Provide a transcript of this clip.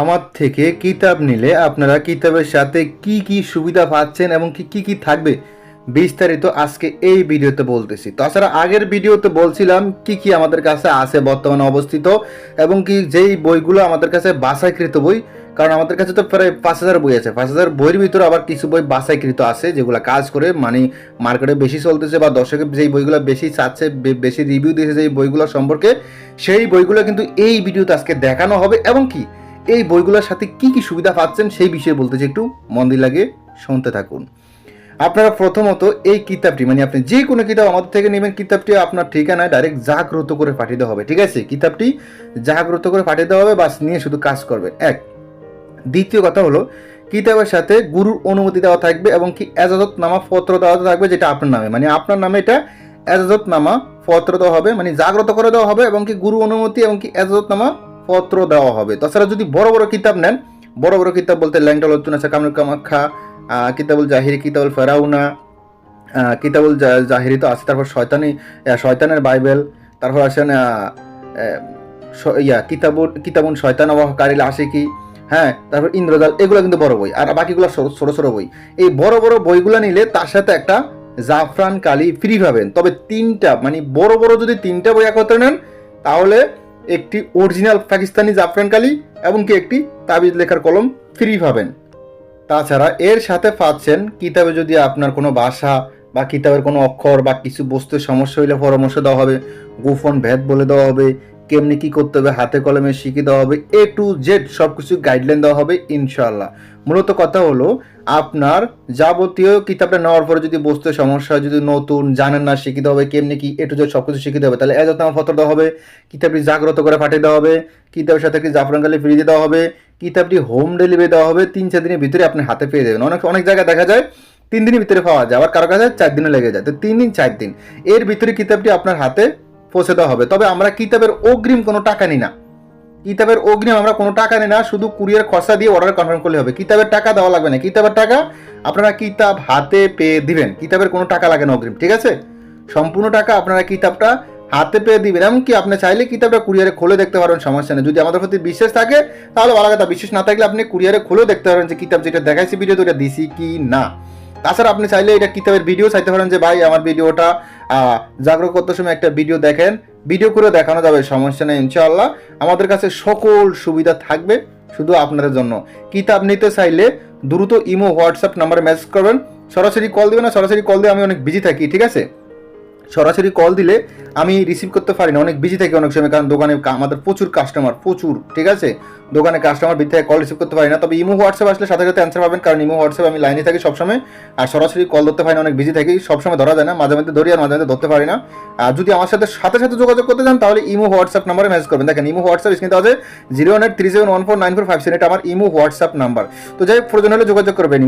আমার থেকে কিতাব নিলে আপনারা কিতাবের সাথে কি কি সুবিধা পাচ্ছেন এবং কি কি কি থাকবে? বিস্তারিত আজকে এই ভিডিওতে বলতেছি। তাছাড়া আগের ভিডিওতে বলছিলাম কি কি আমাদের কাছে আছে বর্তমানে অবস্থিত এবং কি যেই বইগুলো আমাদের কাছে বাছাইকৃত বই, কারণ আমাদের কাছে তো প্রায় পাঁচ হাজার বই আছে। পাঁচ হাজার বইয়ের ভিতরে আবার কিছু বই বাছাইকৃত আছে, যেগুলো কাজ করে মানে মার্কেটে বেশি চলতেছে বা দর্শকের যেই বইগুলো বেশি চাচ্ছে বেশি রিভিউ দিয়েছে যেই বইগুলো সম্পর্কে, সেই বইগুলো কিন্তু এই ভিডিওতে আজকে দেখানো হবে এবং কি এই বইগুলোর সাথে কি কি সুবিধা পাচ্ছেন সেই বিষয়ে বলতেছি একটু মন দিয়ে লাগে শুনতে থাকুন। আপনারা প্রথমত এই কিতাবটি মানে আপনি যে কোনো কিতাব আমাদের থেকে নেবেন, কিতাবটি আপনার ঠিকানায় ডাইরেক্ট জাগ্রত করে পাঠিয়ে দেওয়া হবে, ঠিক আছে? কিতাবটি জাগ্রত করে পাঠিয়ে দেওয়া হবে, বাস নিয়ে শুধু কাজ করবে এক, দ্বিতীয় কথা হলো, কিতাবের সাথে গুরুর অনুমতি দেওয়া থাকবে এবং কি এজাজত নামা পত্র দেওয়া থাকবে যেটা আপনার নামে। মানে আপনার নামে এটা এজাজত নামা পত্র দেওয়া হবে মানে জাগ্রত করে দেওয়া হবে এবং কি গুরু অনুমতি এবং কি এজাজত নামা পত্র দেওয়া হবে। তাছাড়া যদি বড় বড় কিতাব নেন, বড় বড় কিতাব বলতে ল্যাংটল আছে কামরুল কামাখ্যা কিতাবুল জাহিরি, কিতাবুল ফেরাউনা কিতাবুল জাহিরি তো আছে, তারপর শয়তানি শয়তানের বাইবেল, তারপর আসেন ইয়া কিতাবুল কিতাবুন শয়তান কারিল আশিকি হ্যাঁ তারপর ইন্দ্রজাল, এগুলো কিন্তু বড় বই, আর বাকিগুলো ছোট ছোট বই। এই বড় বড় বইগুলো নিলে তার সাথে একটা জাফরান কালি ফ্রি পাবেন। তবে তিনটা মানে বড় বড় যদি তিনটা বই একত্রে নেন, তাহলে একটি অরিজিনাল পাকিস্তানি জাফরান কালি এবং কি একটি তাবিজ লেখার কলম ফ্রি পাবেন। তাছাড়া এর সাথে পাচ্ছেন কিতাবে যদি আপনার কোনো ভাষা বা কিতাবের কোনো অক্ষর বা কিছু বস্তুর সমস্যা হইলে পরামর্শ দেওয়া হবে, গোপন ভেদ বলে দেওয়া হবে কেমনি কি করতে হবে হাতে কলমে শিখিয়ে দেওয়া হবে এ টু জেড সব কিছু গাইডলাইন দেওয়া হবে ইনশাল্লাহ মূলত কথা হলো আপনার যাবতীয় কিতাবটা নেওয়ার পরে যদি বস্তুর সমস্যা হয়, যদি নতুন জানেন না শিখিতে হবে কেমনি কি এ টু জেড সব কিছু শিখিতে হবে তাহলে এজাত আমার পত্র দেওয়া হবে কিতাবটি জাগ্রত করে পাঠিয়ে দেওয়া হবে কিতাবের সাথে একটি জাফরান কালি ফ্রি দিয়ে দেওয়া হবে কিতাবটি হোম ডেলিভারি দেওয়া হবে তিন চার দিনের ভিতরে আপনি হাতে পেয়ে যাবেন অনেক অনেক জায়গায় দেখা যায় তিন দিনের ভিতরে পাওয়া যায় আবার কারও কাছে চার দিনে লেগে যায়। তো তিন দিন চার দিন। এর ভিতরে কিতাবটি আপনার হাতে পৌঁছে দেওয়া হবে। তবে আমরা কিতাবের অগ্রিম কোনো টাকা নিই না। কিতাবের অগ্রিম আমরা কোনো টাকা নিই না, শুধু কুরিয়ার খরচা দিয়ে অর্ডার কনফার্ম করলে হবে। কিতাবের টাকা দেওয়া লাগবে না। কিতাবের টাকা আপনারা কিতাব হাতে পেয়ে দিবেন। কিতাবের কোনো টাকা লাগে না অগ্রিম, ঠিক আছে? সম্পূর্ণ টাকা আপনারা কিতাবটা হাতে পেয়ে দিবেন। এমনকি আপনি চাইলে কিতাবটা কুরিয়ারে খুলে দেখতে পারবেন সমস্যা নেই। যদি আমাদের প্রতি বিশ্বাস থাকে, তাহলে ভালো কথা। বিশ্বাস না থাকলে আপনি কুরিয়ারে খুলেও দেখতে পারেন যে কিতাব যেটা দেখাইছি ভিডিও ওটা দিছি কি না। তাছাড়া আপনি চাইলে এটা কিতাবের ভিডিও চাইতে পারেন যে, ভাই, আমার ভিডিওটা জাগ্রত করতে সময় একটা ভিডিও দেখেন। ভিডিও করে দেখানো যাবে, সমস্যা নেই, ইনশাআল্লাহ। আমাদের কাছে সকল সুবিধা থাকবে শুধু আপনাদের জন্য। কিতাব নিতে চাইলে দ্রুত ইমো, হোয়াটসঅ্যাপ নাম্বারে মেসেজ করবেন। সরাসরি কল দেবেন না, সরাসরি কল দিয়ে আমি অনেক বিজি থাকি, ঠিক আছে? সরাসরি কল দিলে আমি রিসিভ করতে পারি না। অনেক বিজি থাকি অনেক সময়, কারণ দোকানে আমাদের প্রচুর কাস্টমার প্রচুর, ঠিক আছে? দোকানে কাস্টমার বিধি থেকে কল রিসিভ করতে পারি না। তবে ইমো, হোয়াটসঅ্যাপ আসলে সাথে সাথে অ্যান্সার পাবেন, কারণ ইমো, হোয়াটসঅ্যাপ আমি লাইনে থাকি সবসময়। আর সরাসরি কল ধরতে পারি না, অনেক বিজি থাকি, সবসময় ধরা যায় না। মাঝে মধ্যে ধরি আর মাঝে মধ্যে ধরতে পারি না। আর যদি আমার সাথে সাথে সাথে যোগাযোগ করতে চান, তাহলে ইমো, হোয়াটসঅ্যাপ নাম্বারে মেসেজ করবেন। দেখেন, ইমো, হোয়াটসঅ্যাপ স্ক্রিনে আছে zero one eight three seven one four nine four five seven এটা আমার ইমো, হোয়াটসঅ্যাপ নাম্বার তো যাই প্রয়োজন হলে যোগাযোগ করবেন।